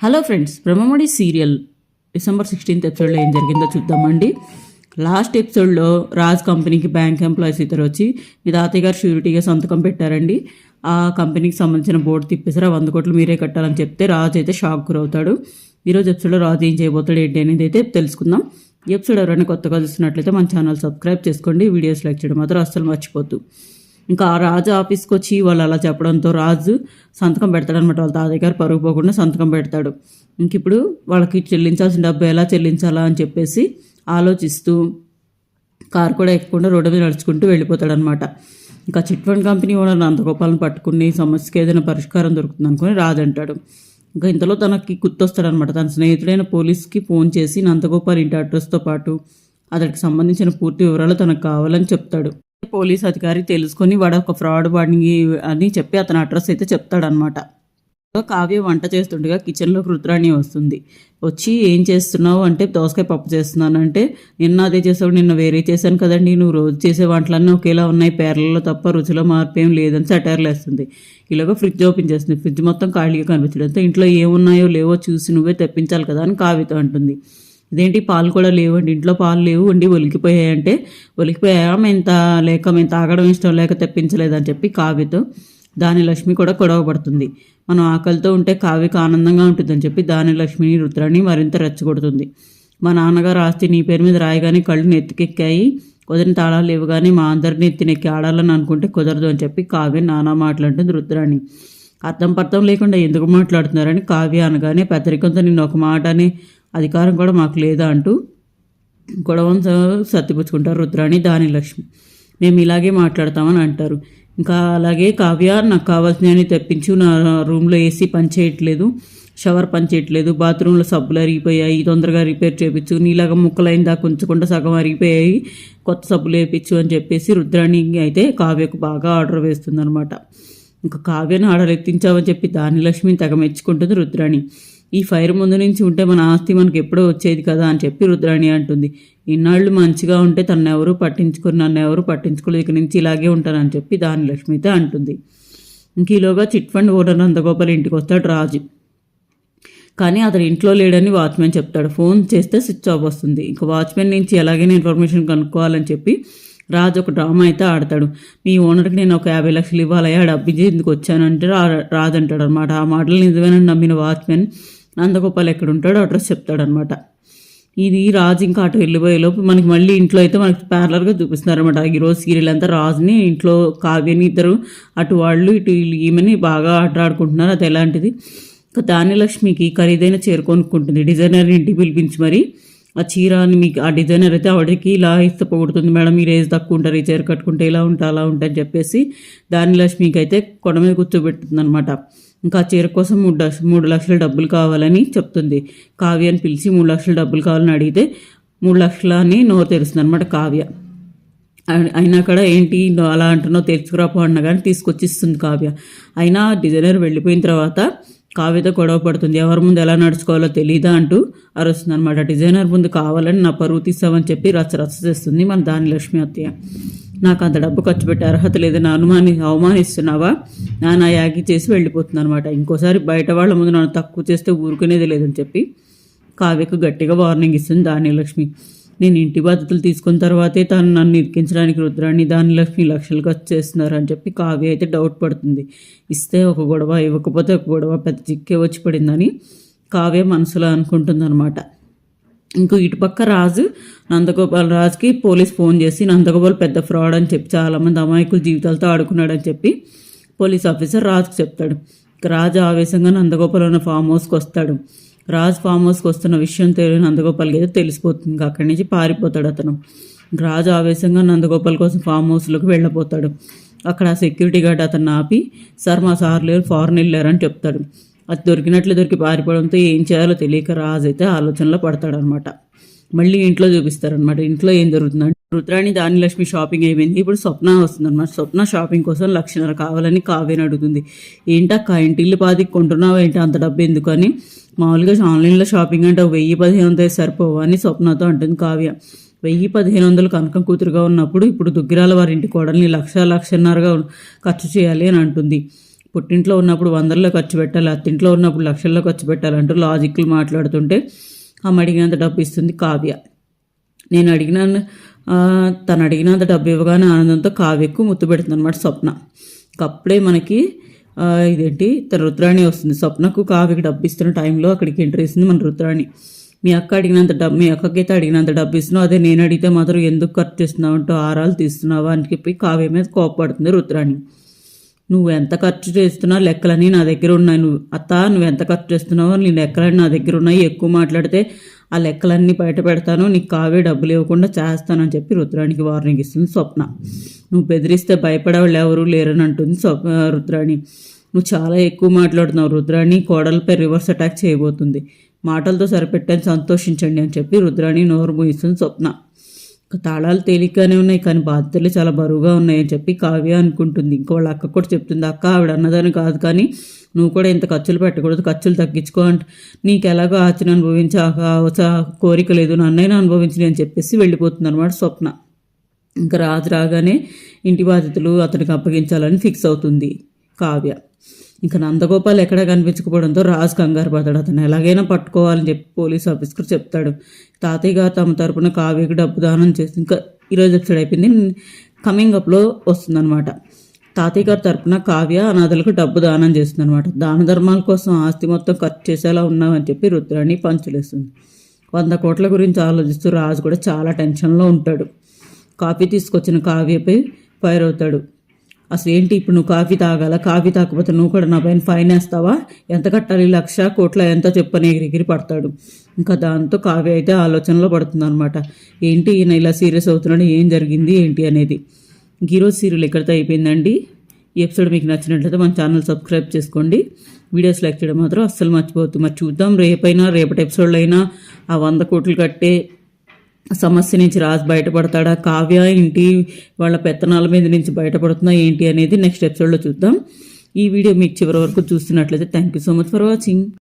Hello friends Brahmamudi serial December sixteenth ఎపిసోడ్లో ఏం జరిగిందో చూద్దామండి. లాస్ట్ ఎపిసోడ్లో రాజ్ కంపెనీకి బ్యాంక్ ఎంప్లాయీస్ ఇద్దరు వచ్చి మీ తాతయ్య గారు షూరిటీగా సంతకం పెట్టారండి. ఆ కంపెనీకి సంబంధించిన బోర్డు తిప్పేసారు ఆ వంద కోట్లు మీరే కట్టాలని చెప్తే రాజు అయితే షాక్ గురవుతాడు. ఈరోజు ఎపిసోడ్లో రాజు ఏం చేయబోతాడు ఏంటి అనేది అయితే తెలుసుకుందాం. ఎపిసోడ్ ఎవరైనా కొత్తగా చూస్తున్నట్లయితే మన ఛానల్ సబ్స్క్రైబ్ చేసుకోండి వీడియోస్ లైక్ చేయడం మాత్రం అస్సలు మర్చిపోద్దు. ఇంకా ఆ రాజు ఆఫీస్కి వచ్చి వాళ్ళు అలా చెప్పడంతో రాజు సంతకం పెడతాడనమాట వాళ్ళ తాతయ్య గారు. పరుగు పోకుండా సంతకం పెడతాడు. ఇంక ఇప్పుడు వాళ్ళకి చెల్లించాల్సిన డబ్బు ఎలా చెల్లించాలా అని చెప్పేసి ఆలోచిస్తూ కారు కూడా ఎక్కకుండా రోడ్డు మీద నడుచుకుంటూ వెళ్ళిపోతాడనమాట ఇంకా చిట్ ఫండ్ కంపెనీ ఓనర్ నందగోపాలను పట్టుకుని సమస్యకి ఏదైనా పరిష్కారం దొరుకుతుంది అనుకుని రాదంటాడు ఇంకా ఇంతలో తనకి గుర్తొస్తాడనమాట తన స్నేహితుడైన పోలీస్కి ఫోన్ చేసి నందగోపాల్ ఇంటి అడ్రస్తో పాటు అతడికి సంబంధించిన పూర్తి వివరాలు తనకు కావాలని చెప్తాడు. పోలీస్ అధికారి తెలుసుకొని వాడు ఒక ఫ్రాడ్ వాడిని అని చెప్పి అతని అడ్రస్ అయితే చెప్తాడనమాట కావ్య వంట చేస్తుండగా కిచెన్లోకి రుద్రాణి వస్తుంది. వచ్చి ఏం చేస్తున్నావు? అంటే దోసకాయ పప్పు చేస్తున్నాను. అంటే నిన్న అదే చేసావు నిన్న వేరే చేశాను కదండి. నువ్వు రోజు చేసే వంటలన్నీ ఒకేలా ఉన్నాయి. పేర్లలో తప్ప రుచిలో మార్పు ఏం లేదని సెటైర్లు వేస్తుంది. ఇలాగ ఫ్రిడ్జ్ ఓపెన్ చేస్తుంది. ఫ్రిడ్జ్ మొత్తం ఖాళీగా కనిపించడంతో ఇంట్లో ఏమున్నాయో లేవో చూసి నువ్వే తెప్పించాలి కదా అని కావ్యతో అంటుంది. ఇదేంటి పాలు కూడా లేవండి. ఇంట్లో పాలు లేవు ఉండి ఒలికిపోయాయంటే ఒలికిపోయా మేము తా లేక మేము తాగడం ఇష్టం లేక తెప్పించలేదని చెప్పి కావ్యతో దాని లక్ష్మి కూడా గొడవ పడుతుంది. మనం ఆకలితో ఉంటే కావ్యకు ఆనందంగా ఉంటుందని చెప్పి దాని లక్ష్మిని రుద్రాన్ని మరింత రెచ్చగొడుతుంది. మా నాన్నగారు ఆస్తి నీ పేరు మీద రాయగానే కళ్ళు నెత్తికెక్కాయి. కుదిరిన తాళాలు లేవు కానీ మా అందరిని ఎత్తినెక్కి ఆడాలని అనుకుంటే కుదరదు అని చెప్పి కావ్య నానా మాట్లాడుతుంది రుద్రాణి అర్థం పర్థం లేకుండా ఎందుకు మాట్లాడుతున్నారని కావ్య అనగానే పెద్దరికంతో నిన్న ఒక మాట అని అధికారం కూడా మాకు లేదా అంటూ గొడవను సర్దిపుచ్చుకుంటారు రుద్రాణి దాని లక్ష్మి. మేము ఇలాగే మాట్లాడతామని అంటారు. ఇంకా అలాగే కావ్య నాకు కావాల్సినవి తెప్పించు నా రూమ్లో ఏసీ పనిచేయట్లేదు షవర్ పనిచేయట్లేదు బాత్రూంలో సబ్బులు అరిగిపోయాయి తొందరగా రిపేర్ చేయించు నీలాగా ముక్కలైన దాకా ఉంచకుండా సగం అరిగిపోయాయి కొత్త సబ్బులు వేయించు అని చెప్పేసి రుద్రాణి అయితే కావ్యకు బాగా ఆర్డర్ వేస్తుందనమాట ఇంకా కావ్యను ఆర్డర్ ఎత్తించామని చెప్పి దాని లక్ష్మిని తెగ మెచ్చుకుంటుంది రుద్రాణి. ఈ ఫైర్ ముందు నుంచి ఉంటే మన ఆస్తి మనకి ఎప్పుడో వచ్చేది కదా అని చెప్పి రుద్రాణి అంటుంది. ఇన్నాళ్ళు మంచిగా ఉంటే తను ఎవరు పట్టించుకుని నన్ను ఎవరు పట్టించుకోలేదు ఇక నుంచి ఇలాగే ఉంటానని చెప్పి దాని లక్ష్మితో అంటుంది. ఇంక ఈలోగా చిట్ ఫండ్ ఓనర్ నందగోపాల్ ఇంటికి వస్తాడు రాజు. కానీ అతను ఇంట్లో లేడని వాచ్మెన్ చెప్తాడు. ఫోన్ చేస్తే స్విచ్ ఆఫ్ వస్తుంది. ఇంకా వాచ్మెన్ నుంచి ఎలాగైనా ఇన్ఫర్మేషన్ కనుక్కోవాలని చెప్పి రాజు ఒక డ్రామా అయితే ఆడతాడు. మీ ఓనర్కి నేను ఒక యాభై లక్షలు ఇవ్వాలయ్యా డబ్బు ఎందుకు వచ్చానంటే రా రాజు అంటాడు అనమాట ఆ మాటలు నిజమేనని నమ్మిన వాచ్మెన్ నందగోపాల్ ఎక్కడ ఉంటాడో అడ్రస్ చెప్తాడనమాట. ఇది రాజు ఇంకా అటు వెళ్ళిపోయేలోపు మనకి మళ్ళీ ఇంట్లో అయితే మనకి ప్యారలర్గా చూపిస్తున్నారనమాట. ఈరోజు సీరియల్ అంతా రాజుని ఇంట్లో కావ్యని ఇద్దరు అటు వాళ్ళు ఇటు ఈమెని బాగా ఆటలాడుకుంటున్నారు. అది ఎలాంటిది? ఇంకా ధాన్యలక్ష్మికి ఖరీదైన చేరుకొనుక్కుంటుంది డిజైనర్ ఇంటికి పిలిపించి మరి ఆ చీర అని మీకు ఆ డిజైనర్ అయితే ఆవిడకి ఇలా ఇస్తే పొగుడుతుంది మేడం మీరు ఏజ్ తక్కువ ఉంటారు ఈ చీర కట్టుకుంటే ఇలా ఉంటా అలా ఉంటా అని చెప్పేసి ధాన్యలక్ష్మికి అయితే కొండ మీద కూర్చోబెడుతుంది అనమాట ఇంకా ఆ చీర కోసం మూడు మూడు లక్షల డబ్బులు కావాలని చెప్తుంది. కావ్య అని పిలిచి మూడు లక్షల డబ్బులు కావాలని అడిగితే మూడు లక్షల అని నోరు తెరుస్తుంది అనమాట కావ్య అయినా కూడా ఏంటి అలా అంటున్నావు తెలుసుకురాపో అన్న కానీ తీసుకొచ్చిస్తుంది కావ్య. అయినా డిజైనర్ వెళ్ళిపోయిన తర్వాత కావ్యతో గొడవ పడుతుంది. ఎవరి ముందు ఎలా నడుచుకోవాలో తెలియదా అంటూ అరుస్తుంది అనమాట డిజైనర్ ముందు కావాలని నా పరువు తీస్తామని చెప్పి రచ్చ రచ్చ చేస్తుంది మన దాని లక్ష్మి అత్తయ్య. నాకు అంత డబ్బు ఖర్చు పెట్టే అర్హత లేదని అనుమాని అవమానిస్తున్నావా? నా నా యాగి చేసి వెళ్ళిపోతుంది అనమాట ఇంకోసారి బయట వాళ్ళ ముందు నన్ను తక్కువ చేస్తే ఊరుకునేది లేదని చెప్పి కావ్యకు గట్టిగా వార్నింగ్ ఇస్తుంది దాని లక్ష్మి నేను ఇంటి బాధ్యతలు తీసుకున్న తర్వాతే తను నన్ను ఇరికించడానికి రుద్రాన్ని దాని లక్ష్మి లక్షలు ఖర్చు చేస్తున్నారు అని చెప్పి కావ్య అయితే డౌట్ పడుతుంది. ఇస్తే ఒక గొడవ ఇవ్వకపోతే ఒక గొడవ పెద్ద చిక్కే వచ్చి పడిందని కావ్య మనసులో అనుకుంటుందన్నమాట. ఇంకో ఇటుపక్క రాజు నందగోపాల్ రాజుకి పోలీస్ ఫోన్ చేసి నందగోపాల్ పెద్ద ఫ్రాడ్ అని చెప్పి చాలామంది అమాయకుల జీవితాలతో ఆడుకున్నాడని చెప్పి పోలీస్ ఆఫీసర్ రాజుకు చెప్తాడు. రాజు ఆవేశంగా నందగోపాల్ ఉన్న ఫామ్ హౌస్కి వస్తాడు. రాజ్ ఫామ్ హౌస్కి వస్తున్న విషయం తెలియని నందగోపాల్కి అయితే తెలిసిపోతుంది. అక్కడి నుంచి పారిపోతాడు అతను. రాజు ఆవేశంగా నందగోపాల్ కోసం ఫామ్ హౌస్లోకి వెళ్ళిపోతాడు అక్కడ సెక్యూరిటీ గార్డ్ అతను ఆపి సార్ మా సార్ లేరు ఫారెన్ వెళ్ళారని చెప్తాడు. అది దొరికినట్లు దొరికి పారిపోవడంతో ఏం చేయాలో తెలియక రాజు అయితే ఆలోచనలో పడతాడనమాట. మళ్ళీ ఇంట్లో చూపిస్తారనమాట. ఇంట్లో ఏం జరుగుతుందంటే రుద్రాణి దానిలక్ష్మి షాపింగ్ అయిపోయింది. ఇప్పుడు స్వప్న వస్తుంది అనమాట స్వప్న షాపింగ్ కోసం లక్షన్నర కావాలని కావ్యని అడుగుతుంది. ఏంటక్క ఇంటి పాతికి కొంటున్నావు ఏంటి? అంత డబ్బు ఎందుకు అని మామూలుగా ఆన్లైన్లో షాపింగ్ అంటే వెయ్యి పదిహేను వందలు సరిపోవా అని స్వప్నతో అంటుంది కావ్య. వెయ్యి పదిహేను వందలు కనకం కూతురుగా ఉన్నప్పుడు ఇప్పుడు దుగ్గిరాల వారి ఇంటి కోడల్ని లక్ష లక్షన్నరగా ఖర్చు చేయాలి అని అంటుంది. పుట్టింట్లో ఉన్నప్పుడు వందల్లో ఖర్చు పెట్టాలి అత్తింట్లో ఉన్నప్పుడు లక్షల్లో ఖర్చు పెట్టాలంటూ లాజిక్లు మాట్లాడుతుంటే ఆమె అడిగినంత డబ్బు ఇస్తుంది కావ్య. నేను అడిగిన తను అడిగినంత డబ్బు ఇవ్వగానే ఆనందంతో కావ్యకు ముత్తు పెడుతుంది అనమాట స్వప్న. ఇంక అప్పుడే మనకి ఇదేంటి తన రుద్రాణి వస్తుంది. స్వప్నకు కావ్యకి డబ్బు ఇస్తున్న టైంలో అక్కడికి ఎంటర్ ఇస్తుంది మన రుద్రాణి. మీ అక్క అడిగినంత డబ్బు మీ అక్కకైతే అడిగినంత డబ్బు ఇస్తున్నావు అదే నేను అడిగితే మాత్రం ఎందుకు ఖర్చు చేస్తున్నావు అంటూ ఆరాలు తీస్తున్నావా అని చెప్పి కావ్య మీద కోపపడుతుంది రుద్రాణి. నువ్వు ఎంత ఖర్చు చేస్తున్నావు లెక్కలని నా దగ్గర ఉన్నాయి. నువ్వు అత్త నువ్వు ఎంత ఖర్చు చేస్తున్నావో నీ లెక్కలని నా దగ్గర ఉన్నాయి. ఎక్కువ మాట్లాడితే ఆ లెక్కలన్నీ బయట పెడతాను. నీకు కావే డబ్బులు ఇవ్వకుండా చేస్తానని చెప్పి రుద్రానికి వార్నింగ్ ఇస్తుంది స్వప్న. నువ్వు బెదిరిస్తే భయపడేవాళ్ళు ఎవరు లేరని అంటుంది స్వప్న రుద్రాణి. నువ్వు చాలా ఎక్కువ మాట్లాడుతున్నావు రుద్రాణి. కోడలపై రివర్స్ అటాక్ చేయబోతుంది. మాటలతో సరిపెట్టని సంతోషించండి అని చెప్పి రుద్రాణి నోరు మూయిస్తుంది స్వప్న. తాళాలు తేలికగానే ఉన్నాయి కానీ బాధ్యతలు చాలా బరువుగా ఉన్నాయని చెప్పి కావ్య అనుకుంటుంది. ఇంకో వాళ్ళ అక్క కూడా చెప్తుంది అక్క ఆవిడ అన్నదాని కాదు కానీ నువ్వు కూడా ఇంత ఖర్చులు పెట్టకూడదు ఖర్చులు తగ్గించుకో అంటే. నీకు ఎలాగో ఆచరణ అనుభవించి కోరిక లేదు నన్నైనా అనుభవించని అని చెప్పేసి వెళ్ళిపోతుంది అనమాట స్వప్న. ఇంకా రాజు రాగానే ఇంటి బాధ్యతలు అతనికి అప్పగించాలని ఫిక్స్ అవుతుంది. కావ్య. ఇంకా నందగోపాల్ ఎక్కడ కనిపించకపోవడంతో రాజు కంగారు పడతాడు అతను ఎలాగైనా పట్టుకోవాలని చెప్పి పోలీస్ ఆఫీసర్ చెప్తాడు. తాతయ్య గారు తమ తరపున కావ్యకి డబ్బు దానం చేసి ఇంకా ఈరోజు ఎపిసోడ్ అయిపోయింది. కమింగ్ అప్లో వస్తుందన్నమాట. తాతయ్య గారి తరపున కావ్య అనాథలకు డబ్బు దానం చేస్తుంది అనమాట దాన ధర్మాల కోసం ఆస్తి మొత్తం ఖర్చు చేసేలా ఉన్నామని చెప్పి రుద్రాణి పంచులేస్తుంది. వంద కోట్ల గురించి ఆలోచిస్తూ రాజు కూడా చాలా టెన్షన్లో ఉంటాడు. కాఫీ తీసుకొచ్చిన కావ్యపై ఫైర్ అవుతాడు. అసలు ఏంటి ఇప్పుడు నువ్వు కాఫీ తాగాల? కాఫీ తాకపోతే నువ్వు కూడా నా పైన ఫైన్ వేస్తావా? ఎంత కట్టాలి? లక్ష కోట్ల ఎంత చెప్పని ఎగిరిగిరి పడతాడు. ఇంకా దాంతో కావ్య అయితే ఆలోచనలో పడుతుంది అనమాట ఏంటి ఈయన ఇలా సీరియస్ అవుతున్నాడు? ఏం జరిగింది? ఏంటి అనేది. ఇంక ఈరోజు సీరియల్ ఎక్కడితో అయిపోయిందండి? ఈ ఎపిసోడ్ మీకు నచ్చినట్లయితే మన ఛానల్ సబ్స్క్రైబ్ చేసుకోండి. వీడియోస్ లైక్ చేయడం మాత్రం అస్సలు మర్చిపోవద్దు. మరి చూద్దాం. రేపైనా రేపటి ఎపిసోడ్లైనా ఆ వంద కోట్లు కట్టే సమస్య నుంచి రాజు బయటపడతాడా? కావ్య ఇంటి వాళ్ళ పెత్తనాల మీద నుంచి బయటపడుతుందా? ఏంటి అనేది నెక్స్ట్ ఎపిసోడ్లో చూద్దాం. ఈ వీడియో మీకు చివరి వరకు చూస్తున్నట్లయితే thank you so much for watching